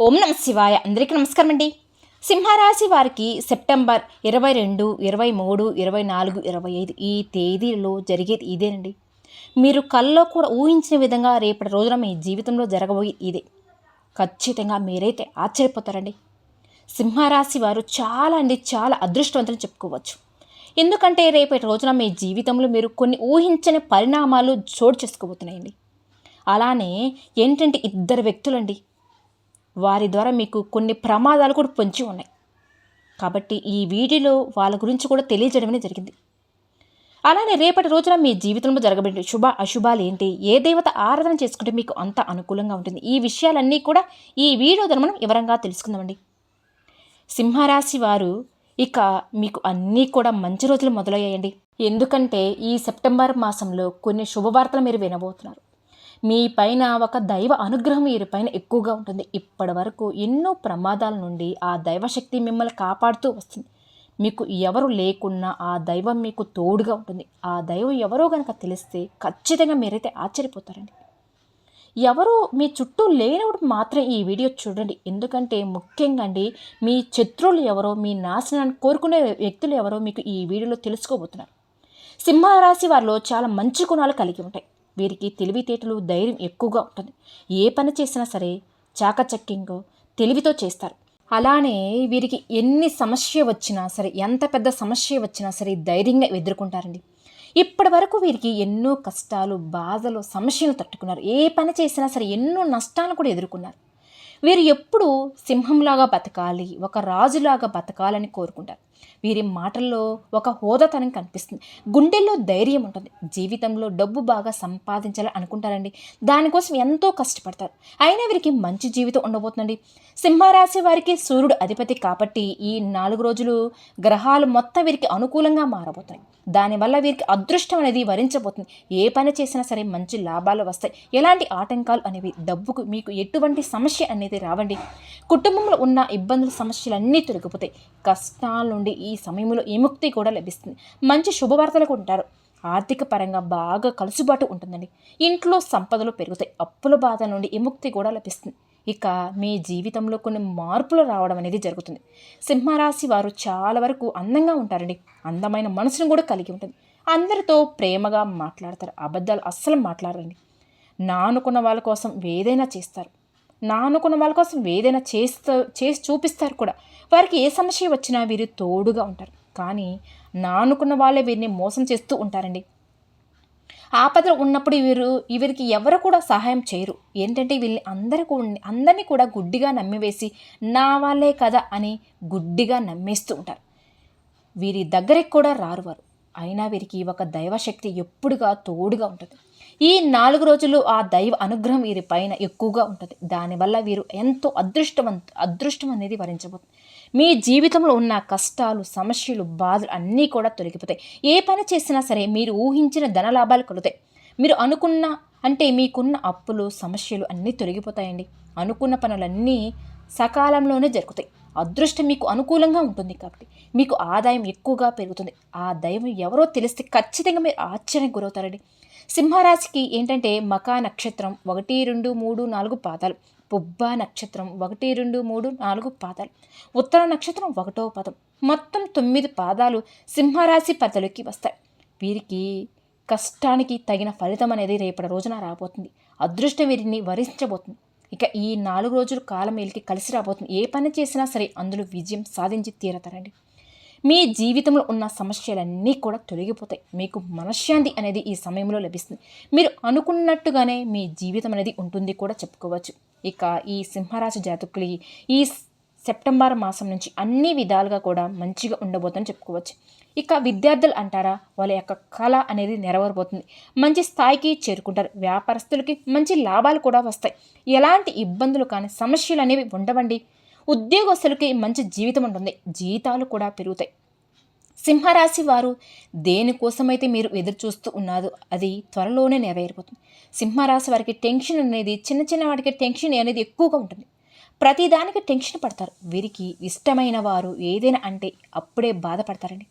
ఓం నమ శివాయ. అందరికీ నమస్కారం అండి. సింహరాశి వారికి సెప్టెంబర్ ఇరవై రెండు ఇరవై మూడు ఇరవై నాలుగు ఇరవై ఐదు ఈ తేదీలో జరిగేది ఇదేనండి. మీరు కల్లో కూడా ఊహించిన విధంగా రేపటి రోజున మీ జీవితంలో జరగబోయే ఇదే. ఖచ్చితంగా మీరైతే ఆశ్చర్యపోతారండి. సింహరాశి వారు చాలా అండి చాలా అదృష్టవంతులు చెప్పుకోవచ్చు. ఎందుకంటే రేపటి రోజున మీ జీవితంలో మీరు కొన్ని ఊహించని పరిణామాలు చోటు చేసుకోబోతున్నాయండి. అలానే ఏంటంటే ఇద్దరు వ్యక్తులండి. వారి ద్వారా మీకు కొన్ని ప్రమాదాలు కూడా పొంచి ఉన్నాయి. కాబట్టి ఈ వీడియోలో వాళ్ళ గురించి కూడా తెలియజేయడమే జరిగింది. అలానే రేపటి రోజున మీ జీవితంలో జరగబడి శుభ అశుభాలు ఏంటి? ఏ దేవత ఆరాధన చేసుకుంటే మీకు అంత అనుకూలంగా ఉంటుంది? ఈ విషయాలన్నీ కూడా ఈ వీడియో ద్వారా మనం వివరంగా తెలుసుకుందామండి. సింహరాశి వారు ఇక మీకు అన్నీ కూడా మంచి రోజులు మొదలయ్యాయండి. ఎందుకంటే ఈ సెప్టెంబర్ మాసంలో కొన్ని శుభవార్తలు మీరు వినబోతున్నారు. మీ పైన ఒక దైవ అనుగ్రహం వీరి పైన ఎక్కువగా ఉంటుంది. ఇప్పటి వరకు ఎన్నో ప్రమాదాల నుండి ఆ దైవశక్తి మిమ్మల్ని కాపాడుతూ వస్తుంది. మీకు ఎవరు లేకున్నా ఆ దైవం మీకు తోడుగా ఉంటుంది. ఆ దైవం ఎవరో కనుక తెలిస్తే ఖచ్చితంగా మీరైతే ఆశ్చర్యపోతారండి. ఎవరు మీ చుట్టూ లేనప్పుడు మాత్రం ఈ వీడియో చూడండి. ఎందుకంటే ముఖ్యంగా అండి మీ శత్రువులు ఎవరో మీ నాశనాన్ని కోరుకునే వ్యక్తులు ఎవరో మీకు ఈ వీడియోలో తెలుసుకోబోతున్నారు. సింహరాశి వారిలో చాలా మంచి గుణాలు కలిగి ఉంటాయి. వీరికి తెలివితేటలు ధైర్యం ఎక్కువగా ఉంటుంది. ఏ పని చేసినా సరే చాకచక్యంగా తెలివితో చేస్తారు. అలానే వీరికి ఎన్ని సమస్య వచ్చినా సరే ఎంత పెద్ద సమస్య వచ్చినా సరే ధైర్యంగా ఎదుర్కొంటారండి. ఇప్పటి వరకు వీరికి ఎన్నో కష్టాలు బాధలు సమస్యలు తట్టుకున్నారు. ఏ పని చేసినా సరే ఎన్నో నష్టాలు కూడా ఎదుర్కొన్నారు. వీరు ఎప్పుడూ సింహంలాగా బతకాలి ఒక రాజులాగా బతకాలని కోరుకుంటారు. వీరి మాటల్లో ఒక హోదాతనం కనిపిస్తుంది. గుండెల్లో ధైర్యం ఉంటుంది. జీవితంలో డబ్బు బాగా సంపాదించాలని అనుకుంటారండి. దానికోసం ఎంతో కష్టపడతారు. అయినా వీరికి మంచి జీవితం ఉండబోతుందండి. సింహరాశి వారికి సూర్యుడు అధిపతి కాబట్టి ఈ నాలుగు రోజులు గ్రహాలు మొత్తం వీరికి అనుకూలంగా మారబోతాయి దానివల్ల వీరికి అదృష్టం అనేది వరించబోతుంది. ఏ పని చేసినా సరే మంచి లాభాలు వస్తాయి. ఎలాంటి ఆటంకాలు అనేవి డబ్బుకు మీకు ఎటువంటి సమస్య అనేది రావండి. కుటుంబంలో ఉన్న ఇబ్బందుల సమస్యలు అన్నీ తొలగిపోతాయి. కష్టాల నుండి ఈ సమయంలో విముక్తి కూడా లభిస్తుంది. మంచి శుభవార్తలకు ఉంటారు. ఆర్థిక పరంగా బాగా కలుసుబాటు ఉంటుందండి. ఇంట్లో సంపదలు పెరుగుతాయి. అప్పుల బాధ నుండి విముక్తి కూడా లభిస్తుంది. ఇక మీ జీవితంలో కొన్ని మార్పులు రావడం అనేది జరుగుతుంది. సింహరాశి వారు చాలా వరకు అందంగా ఉంటారండి. అందమైన మనసును కూడా కలిగి ఉంటుంది. అందరితో ప్రేమగా మాట్లాడతారు. అబద్ధాలు అస్సలు మాట్లాడరండి. నా అనుకున్న వాళ్ళ కోసం ఏదైనా చేస్తారు. నా అనుకున్న వాళ్ళ కోసం ఏదైనా చేస్తూ చేసి చూపిస్తారు కూడా. వారికి ఏ సమస్య వచ్చినా వీరు తోడుగా ఉంటారు. కానీ నా అనుకున్న వాళ్ళే వీరిని మోసం చేస్తూ ఉంటారండి. ఆపదలు ఉన్నప్పుడు వీరు వీరికి ఎవరు కూడా సహాయం చేయరు. ఏంటంటే వీళ్ళని అందరికీ అందరినీ కూడా గుడ్డిగా నమ్మివేసి నా వాళ్ళే కదా అని గుడ్డిగా నమ్మేస్తూ ఉంటారు. వీరి దగ్గరికి కూడా రారు వారు. అయినా వీరికి ఒక దైవశక్తి ఎప్పుడుగా తోడుగా ఉంటుంది. ఈ నాలుగు రోజులు ఆ దైవ అనుగ్రహం వీరి పైన ఎక్కువగా ఉంటుంది. దానివల్ల వీరు ఎంతో అదృష్టవంత అదృష్టం అనేది వరించబోతుంది. మీ జీవితంలో ఉన్న కష్టాలు సమస్యలు బాధలు అన్నీ కూడా తొలగిపోతాయి. ఏ పని చేసినా సరే మీరు ఊహించిన ధన లాభాలు కలుగుతాయి. మీరు అనుకున్న అంటే మీకున్న అప్పులు సమస్యలు అన్నీ తొలగిపోతాయండి. అనుకున్న పనులన్నీ సకాలంలోనే జరుగుతాయి. అదృష్టం మీకు అనుకూలంగా ఉంటుంది కాబట్టి మీకు ఆదాయం ఎక్కువగా పెరుగుతుంది. ఆ దైవం ఎవరో తెలిస్తే ఖచ్చితంగా మీరు ఆశ్చర్యం గురవుతారండి. సింహరాశికి ఏంటంటే మకా నక్షత్రం ఒకటి రెండు మూడు నాలుగు పాదాలు. పుబ్బ నక్షత్రం ఒకటి రెండు మూడు నాలుగు పాదాలు. ఉత్తర నక్షత్రం ఒకటో పదం. మొత్తం తొమ్మిది పాదాలు సింహరాశి పదలోకి వస్తాయి. వీరికి కష్టానికి తగిన ఫలితం అనేది రేపటి రోజున రాబోతుంది. అదృష్టం వీరిని వరించబోతుంది. ఇక ఈ నాలుగు రోజుల కాలం వీళ్ళకి కలిసి రాబోతుంది. ఏ పని చేసినా సరే అందులో విజయం సాధించి తీరతారండి. మీ జీవితంలో ఉన్న సమస్యలన్నీ కూడా తొలగిపోతాయి. మీకు మనశ్శాంతి అనేది ఈ సమయంలో లభిస్తుంది. మీరు అనుకున్నట్టుగానే మీ జీవితం అనేది ఉంటుంది కూడా చెప్పుకోవచ్చు. ఇక ఈ సింహరాశి జాతకులు ఈ సెప్టెంబర్ మాసం నుంచి అన్ని విధాలుగా కూడా మంచిగా ఉండబోతుందని చెప్పుకోవచ్చు. ఇక విద్యార్థులు అంటారా వాళ్ళ యొక్క కళ అనేది నెరవేరబోతుంది. మంచి స్థాయికి చేరుకుంటారు. వ్యాపారస్తులకి మంచి లాభాలు కూడా వస్తాయి. ఎలాంటి ఇబ్బందులు కానీ సమస్యలు అనేవి ఉండవండి. ఉద్యోగస్తులకి మంచి జీవితం ఉంటుంది. జీతాలు కూడా పెరుగుతాయి. సింహరాశి వారు దేనికోసమైతే మీరు ఎదురు చూస్తూ ఉన్నారో అది త్వరలోనే నెరవేరిపోతుంది. సింహరాశి వారికి టెన్షన్ అనేది చిన్న చిన్న వాటికి టెన్షన్ అనేది ఎక్కువగా ఉంటుంది. ప్రతిదానికి టెన్షన్ పడతారు. వీరికి ఇష్టమైన వారు ఏదైనా అంటే అప్పుడే బాధపడతారండి.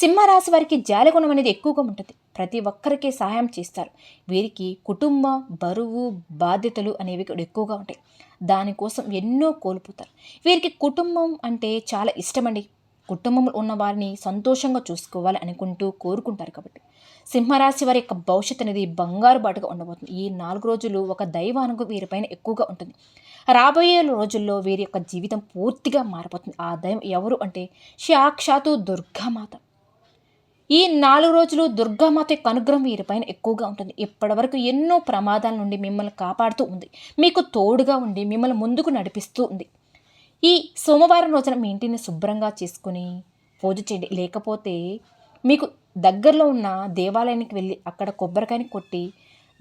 సింహరాశి వారికి జాలగుణం అనేది ఎక్కువగా ఉంటుంది. ప్రతి ఒక్కరికి సహాయం చేస్తారు. వీరికి కుటుంబ బరువు బాధ్యతలు అనేవి కూడా ఎక్కువగా ఉంటాయి. దానికోసం ఎన్నో కోల్పోతారు. వీరికి కుటుంబం అంటే చాలా ఇష్టమండి. కుటుంబంలో ఉన్న వారిని సంతోషంగా చూసుకోవాలి అనుకుంటూ కోరుకుంటారు కాబట్టి. సింహరాశి వారి యొక్క భవిష్యత్ అనేది బంగారు బాటుగా ఉండబోతుంది. ఈ నాలుగు రోజులు ఒక దైవానుగు వీరిపైన ఎక్కువగా ఉంటుంది. రాబోయే రోజుల్లో వీరి యొక్క జీవితం పూర్తిగా మారిపోతుంది. ఆ దైవం ఎవరు అంటే సాక్షాత్తు దుర్గామాత. ఈ నాలుగు రోజులు దుర్గామాత యొక్క అనుగ్రహం వీరిపైన ఎక్కువగా ఉంటుంది. ఇప్పటివరకు ఎన్నో ప్రమాదాల నుండి మిమ్మల్ని కాపాడుతూ ఉంది. మీకు తోడుగా ఉండి మిమ్మల్ని ముందుకు నడిపిస్తూ ఉంది. ఈ సోమవారం రోజున మీ ఇంటిని శుభ్రంగా చేసుకుని పూజ చేయండి. లేకపోతే మీకు దగ్గరలో ఉన్న దేవాలయానికి వెళ్ళి అక్కడ కొబ్బరికాయని కొట్టి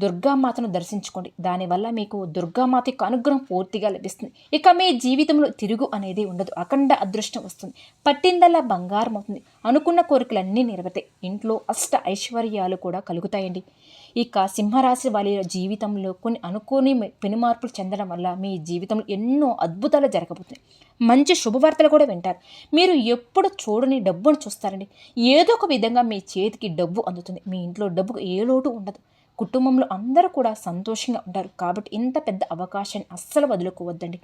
దుర్గామాతను దర్శించుకోండి. దానివల్ల మీకు దుర్గామాత యొక్క అనుగ్రహం పూర్తిగా లభిస్తుంది. ఇక మీ జీవితంలో తిరుగు అనేది ఉండదు. అఖండ అదృష్టం వస్తుంది. పట్టిందల్లా బంగారం అవుతుంది. అనుకున్న కోరికలన్నీ నెరవేతాయి ఇంట్లో అష్ట ఐశ్వర్యాలు కూడా కలుగుతాయండి. ఇక సింహరాశి వాళ్ళ జీవితంలో కొన్ని అనుకోని పెనుమార్పులు చెందడం వల్ల మీ జీవితంలో ఎన్నో అద్భుతాలు జరగబోతున్నాయి. మంచి శుభవార్తలు కూడా వింటారు. మీరు ఎప్పుడు చూడని డబ్బును చూస్తారండి. ఏదో ఒక విధంగా మీ చేతికి డబ్బు అందుతుంది. మీ ఇంట్లో డబ్బుకు ఏ లోటు ఉండదు. కుటుంబంలో అందరూ కూడా సంతోషంగా ఉంటారు. కాబట్టి ఇంత పెద్ద అవకాశాన్ని అస్సలు వదులుకోవద్దండి.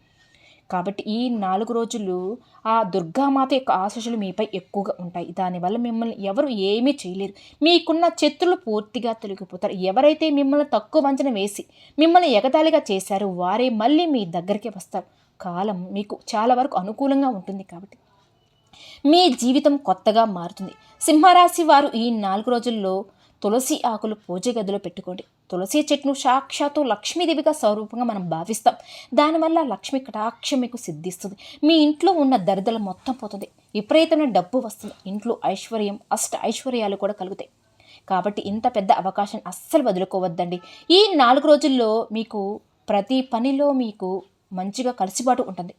కాబట్టి ఈ నాలుగు రోజులు ఆ దుర్గామాత యొక్క ఆశీస్సులు మీపై ఎక్కువగా ఉంటాయి. దానివల్ల మిమ్మల్ని ఎవరు ఏమీ చేయలేరు. మీకున్న శత్రులు పూర్తిగా తొలగిపోతారు. ఎవరైతే మిమ్మల్ని తక్కువ వంచన వేసి మిమ్మల్ని ఎగతాళిగా చేశారో వారే మళ్ళీ మీ దగ్గరికి వస్తారు. కాలం మీకు చాలా వరకు అనుకూలంగా ఉంటుంది కాబట్టి. మీ జీవితం కొత్తగా మారుతుంది. సింహరాశి వారు ఈ నాలుగు రోజుల్లో తులసి ఆకులు పూజ గదిలో పెట్టుకోండి. తులసి చెట్టును సాక్షాత్తు లక్ష్మీదేవిగా స్వరూపంగా మనం భావిస్తాం. దానివల్ల లక్ష్మి కటాక్షం మీకు సిద్ధిస్తుంది. మీ ఇంట్లో ఉన్న దరిదల మొత్తం పోతుంది. విపరీతమైన డబ్బు వస్తుంది. ఇంట్లో ఐశ్వర్యం అష్ట ఐశ్వర్యాలు కూడా కలుగుతాయి. కాబట్టి ఇంత పెద్ద అవకాశం అస్సలు వదులుకోవద్దండి. ఈ నాలుగు రోజుల్లో మీకు ప్రతి పనిలో మీకు మంచిగా కలిసిబాటు ఉంటుంది.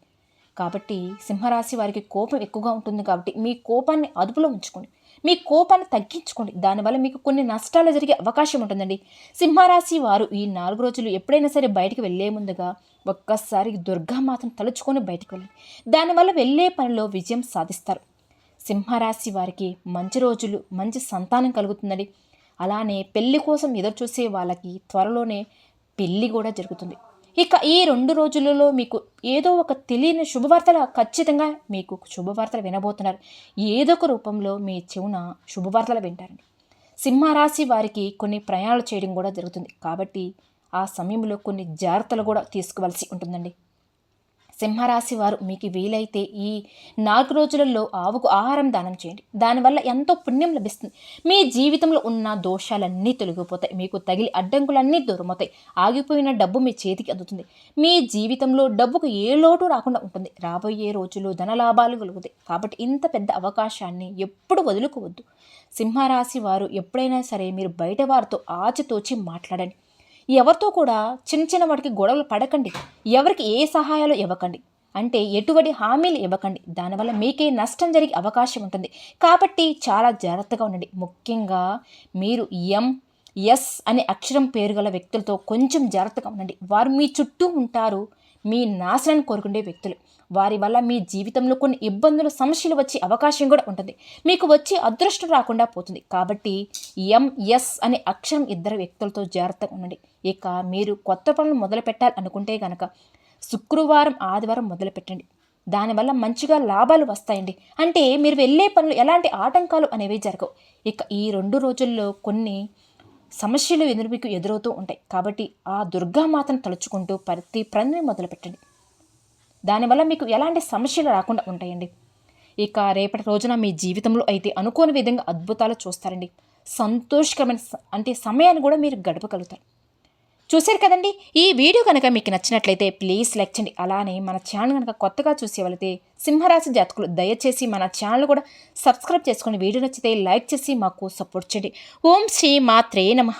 కాబట్టి సింహరాశి వారికి కోపం ఎక్కువగా ఉంటుంది కాబట్టి మీ కోపాన్ని అదుపులో ఉంచుకోండి. మీ కోపాన్ని తగ్గించుకోండి. దానివల్ల మీకు కొన్ని నష్టాలు జరిగే అవకాశం ఉంటుందండి. సింహరాశి వారు ఈ నాలుగు రోజులు ఎప్పుడైనా సరే బయటికి వెళ్ళే ముందుగా ఒక్కసారి దుర్గా మాతను తలుచుకొని బయటకు వెళ్ళి దానివల్ల వెళ్ళే పనిలో విజయం సాధిస్తారు. సింహరాశి వారికి మంచి రోజులు మంచి సంతానం కలుగుతుందండి. అలానే పెళ్ళి కోసం ఎదురు చూసే వాళ్ళకి త్వరలోనే పెళ్ళి కూడా జరుగుతుంది. ఇక ఈ రెండు రోజులలో మీకు ఏదో ఒక తెలియని శుభవార్తలు ఖచ్చితంగా మీకు శుభవార్తలు వినబోతున్నారు. ఏదో ఒక రూపంలో మీ చెవున శుభవార్తలు వింటారండి సింహరాశి వారికి కొన్ని ప్రయాణాలు చేయడం కూడా జరుగుతుంది. కాబట్టి ఆ సమయంలో కొన్ని జాగ్రత్తలు కూడా తీసుకోవాల్సి ఉంటుందండి. సింహరాశి వారు మీకు వీలైతే ఈ నాలుగు రోజులలో ఆవుకు ఆహారం దానం చేయండి. దానివల్ల ఎంతో పుణ్యం లభిస్తుంది. మీ జీవితంలో ఉన్న దోషాలన్నీ తొలగిపోతాయి. మీకు తగిలి అడ్డంకులన్నీ దూరమవుతాయి. ఆగిపోయిన డబ్బు మీ చేతికి అందుతుంది. మీ జీవితంలో డబ్బుకు ఏ లోటు రాకుండా ఉంటుంది. రాబోయే రోజుల్లో ధనలాభాలు కలుగుతాయి కాబట్టి ఇంత పెద్ద అవకాశాన్ని ఎప్పుడు వదులుకోవద్దు. సింహరాశి వారు ఎప్పుడైనా సరే మీరు బయట వారితో ఆచితోచి మాట్లాడండి. ఎవరితో కూడా చిన్న చిన్న వాటికి గొడవలు పడకండి. ఎవరికి ఏ సహాయాలు ఇవ్వకండి. అంటే ఎటువంటి హామీలు ఇవ్వకండి. దానివల్ల మీకే నష్టం జరిగే అవకాశం ఉంటుంది. కాబట్టి చాలా జాగ్రత్తగా ఉండండి. ముఖ్యంగా మీరు ఎం ఎస్ అనే అక్షరం పేరు గల వ్యక్తులతో కొంచెం జాగ్రత్తగా ఉండండి. వారు మీ చుట్టూ ఉంటారు. మీ నాశనాన్ని కోరుకునే వ్యక్తులు. వారి వల్ల మీ జీవితంలో కొన్ని ఇబ్బందులు సమస్యలు వచ్చే అవకాశం కూడా ఉంటుంది. మీకు వచ్చి అదృష్టం రాకుండా పోతుంది. కాబట్టి ఎంఎస్ అనే అక్షరం ఇద్దరు వ్యక్తులతో జాగ్రత్తగా ఉండండి. ఇక మీరు కొత్త పనులు మొదలు పెట్టాలి అనుకుంటే కనుక శుక్రవారం ఆదివారం మొదలు పెట్టండి. దానివల్ల మంచిగా లాభాలు వస్తాయండి. అంటే మీరు వెళ్ళే పనులు ఎలాంటి ఆటంకాలు అనేవి జరగవు. ఇక ఈ రెండు రోజుల్లో కొన్ని సమస్యలు ఎదురు మీకు ఎదురవుతూ ఉంటాయి. కాబట్టి ఆ దుర్గామాతను తలుచుకుంటూ ప్రతి పనిని మొదలుపెట్టండి. దానివల్ల మీకు ఎలాంటి సమస్యలు రాకుండా ఉంటాయండి. ఇక రేపటి రోజున మీ జీవితంలో అయితే అనుకోని విధంగా అద్భుతాలు చూస్తారండి. సంతోషకరమైన అంటే సమయాన్ని కూడా మీరు గడపగలుగుతారు. చూశారు కదండి? ఈ వీడియో కనుక మీకు నచ్చినట్లయితే ప్లీజ్ లైక్ చేయండి. అలానే మన ఛానల్ కనుక కొత్తగా చూసేవాళ్ళైతే సింహరాశి జాతకులు దయచేసి మన ఛానల్ కూడా సబ్స్క్రైబ్ చేసుకుని వీడియో నచ్చితే లైక్ చేసి మాకు సపోర్ట్ చేయండి. ఓం శ్రీ మాత్రే నమ.